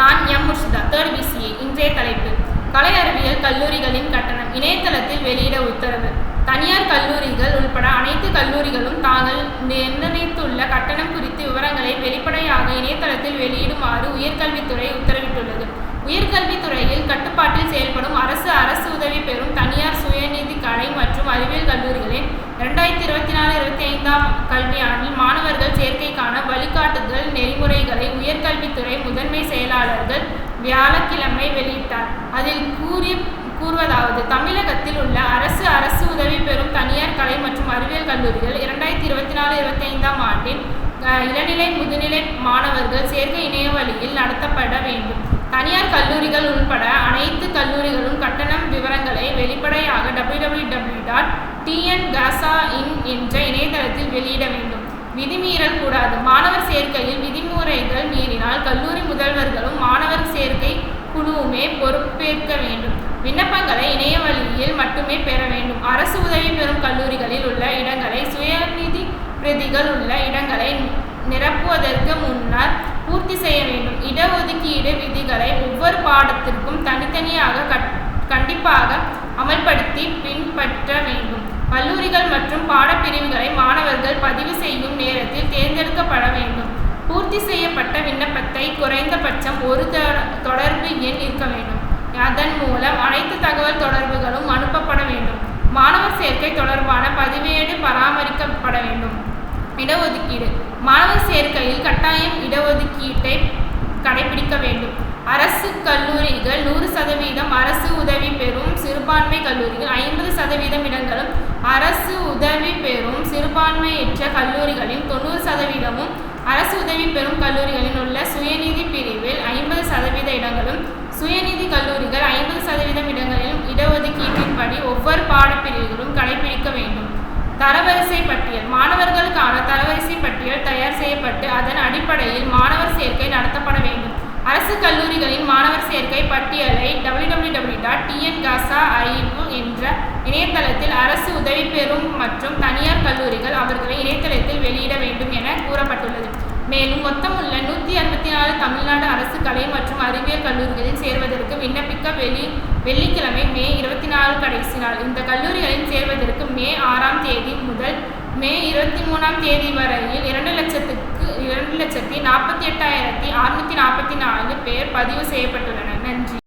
நான் M. Murshida third PCA இன்றைய தலைப்பு. கலை அறிவியல் கல்லூரிகளின் கட்டணம். இணையதளத்தில் வெளியிட உத்தரவு. தனியார் கல்லூரிகள் உள்பட அனைத்து கல்லூரிகளும் தாங்கள் நிர்ணயித்துள்ள கட்டணம் குறித்த விவரங்களை வெளிப்படையாக இணையதளத்தில் வெளியிடுமாறு உயர்கல்வித்துறை உத்தரவிட்டுள்ளது. உயர்கல்வித்துறையில் கட்டுப்பாட்டில் செயல்படும் அரசு அரசு உதவி பெறும் தனியார் சுயநிதி கலை மற்றும் அறிவியல் கல்லூரிகளின் இரண்டாயிரத்தி இருபத்தி நாலு இருபத்தி ஐந்தாம் கல்வியாண்டில் மாணவர்கள் உயர்கல்வித்துறை முதன்மை செயலாளர்கள் வியாழக்கிழமை வெளியிட்டார். அதில் கூறி கூறுவதாவது தமிழகத்தில் உள்ள அரசு அரசு உதவி பெறும் தனியார் கலை மற்றும் அறிவியல் கல்லூரிகள் இரண்டாயிரத்தி இருபத்தி நாலு இருபத்தி ஐந்தாம் ஆண்டில் இளநிலை முதுநிலை மாணவர்கள் சேர்க்கை இணைய வழியில் நடத்தப்பட வேண்டும். தனியார் கல்லூரிகள் உள்பட அனைத்து கல்லூரிகளும் கட்டணம் விவரங்களை வெளிப்படையாக www.tngasain டாட் டிஎன் காசா இன் என்ற இணையதளத்தில் வெளியிட வேண்டும். விதிமீறல் கூடாது. மாணவர் சேர்க்கையில் கல்லூரி முதல்வர்களும் மாணவர் சேர்க்கை குழுவுமே பொறுப்பேற்க வேண்டும். விண்ணப்பங்களை இணைய வழியில் மட்டுமே பெற வேண்டும். அரசு உதவி பெறும் கல்லூரிகளில் உள்ள இடங்களை சுயநிதி பிரதிகள் உள்ள இடங்களை நிரப்புவதற்கு முன்னர் பூர்த்தி செய்ய வேண்டும். இடஒதுக்கீடு விதிகளை ஒவ்வொரு பாடத்திற்கும் தனித்தனியாக கண்டிப்பாக அமல்படுத்தி பின்பற்ற வேண்டும். கல்லூரிகள் மற்றும் பாடப்பிரிவுகளை மாணவர்கள் பதிவு செய்யும் நேரத்தில் தேர்ந்தெடுக்கப்பட வேண்டும். பூர்த்தி செய்ய நிறுவனத்தை குறைந்தபட்சம் ஒரு தொடர்பு எண் இருக்க வேண்டும். அதன் மூலம் அனைத்து தகவல் தொடர்புகளும் அனுப்பப்பட வேண்டும். மாணவர் சேர்க்கை தொடர்பான பதிவேடு பராமரிக்கப்பட வேண்டும். இடஒதுக்கீடு. மாணவர் சேர்க்கையில் கட்டாயம் இடஒதுக்கீட்டை கடைபிடிக்க வேண்டும். அரசு கல்லூரிகள் நூறு சதவீதம் அரசு உதவி பெறும் சிறுபான்மை கல்லூரிகள் ஐம்பது சதவீதம் இடங்களும் அரசு உதவி பெறும் சிறுபான்மையற்ற கல்லூரிகளின் தொண்ணூறு சதவீதமும் உதவி பெறும் கல்லூரிகளில் உள்ள சுயநிதி பிரிவில் ஐம்பது சதவீத இடங்களும் சுயநிதி கல்லூரிகள் ஐம்பது சதவீதம் இடங்களிலும் இடஒதுக்கீட்டின்படி ஒவ்வொரு பாடப்பிரிவுகளும் கடைபிடிக்க வேண்டும். தரவரிசை பட்டியல். மாணவர்களுக்கான தரவரிசை பட்டியல் தயார் செய்யப்பட்டு அதன் அடிப்படையில் மாணவர் சேர்க்கை நடத்தப்பட வேண்டும். அரசு கல்லூரிகளின் மாணவர் சேர்க்கை பட்டியலை டபிள்யூ டாட் என்ற இணையதளத்தில் அரசு உதவி பெறும் மற்றும் தனியார் கல்லூரிகள் அவர்களை இணையதளத்தில் வெளியிட வேண்டும் என கூறப்பட்டுள்ளது. மேலும் மொத்தமுள்ள நூற்றி அறுபத்தி நாலு தமிழ்நாடு அரசு கலை மற்றும் அறிவியல் கல்லூரிகளில் சேர்வதற்கு விண்ணப்பிக்க வெளி வெள்ளிக்கிழமை மே இருபத்தி நாலு கடைசி நாள். இந்த கல்லூரிகளில் சேர்வதற்கு மே ஆறாம் தேதி முதல் மே இருபத்தி மூணாம் தேதி வரையில் இரண்டு லட்சத்துக்கு இரண்டு லட்சத்தி நாற்பத்தி எட்டாயிரத்தி அறுநூற்றி நாற்பத்தி நாலு பேர் பதிவு செய்யப்பட்டுள்ளனர். நன்றி.